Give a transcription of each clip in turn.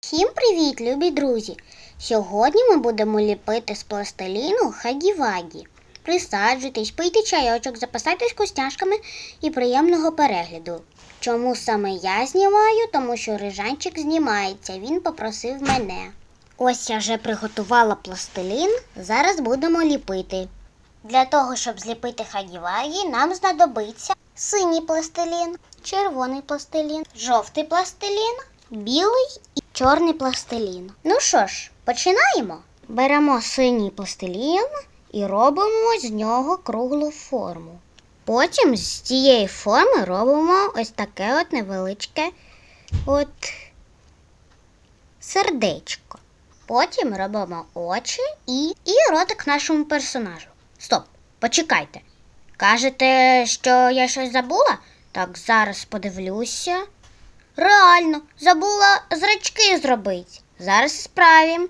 Всім привіт, любі друзі! Сьогодні ми будемо ліпити з пластиліну хагі-вагі. Присаджуйтесь, пийте чайочок, запасайтесь костяшками і приємного перегляду. Чому саме я знімаю? Тому що рижанчик знімається, він попросив мене. Ось я вже приготувала пластилін, зараз будемо ліпити. Для того, щоб зліпити хагі-вагі, нам знадобиться синій пластилін, червоний пластилін, жовтий пластилін, білий і чорний пластилін. Ну що ж, починаємо. Беремо синій пластилін і робимо з нього круглу форму. Потім з цієї форми робимо ось таке от невеличке от сердечко. Потім робимо очі і, і ротик нашому персонажу. Стоп, почекайте. Кажете, що я щось забула? Так, зараз подивлюся. Реально, забула зрачки зробити. Зараз справім.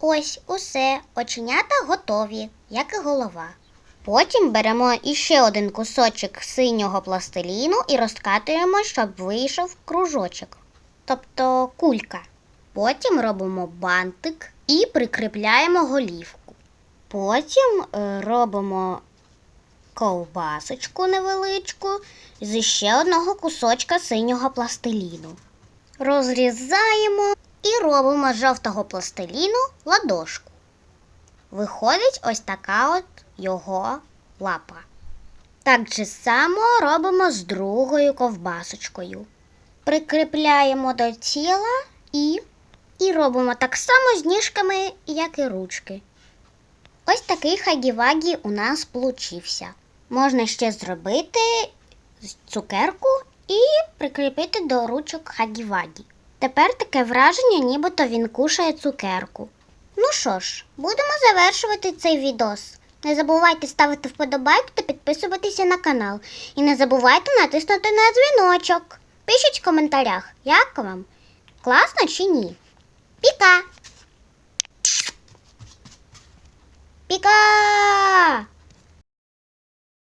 Ось усе. Оченята готові, як і голова. Потім беремо іще один кусочок синього пластиліну і розкатуємо, щоб вийшов кружочок, тобто кулька. Потім робимо бантик і прикріпляємо голівку. Потім е, робимо ковбасочку невеличку з ще одного кусочка синього пластиліну. Розрізаємо і робимо з жовтого пластиліну ладошку. Виходить ось така от його лапа. Так же само робимо з другою ковбасочкою. Прикріпляємо до тіла і, і робимо так само з ніжками, як і ручки. Ось такий хагі-вагі у нас получився. Можна ще зробити цукерку і прикріпити до ручок хагі-вагі. Тепер таке враження, нібито він кушає цукерку. Ну що ж, будемо завершувати цей відос. Не забувайте ставити вподобайку та підписуватися на канал. І не забувайте натиснути на дзвіночок. Пишіть в коментарях, як вам? Класно чи ні? Піка! Pika.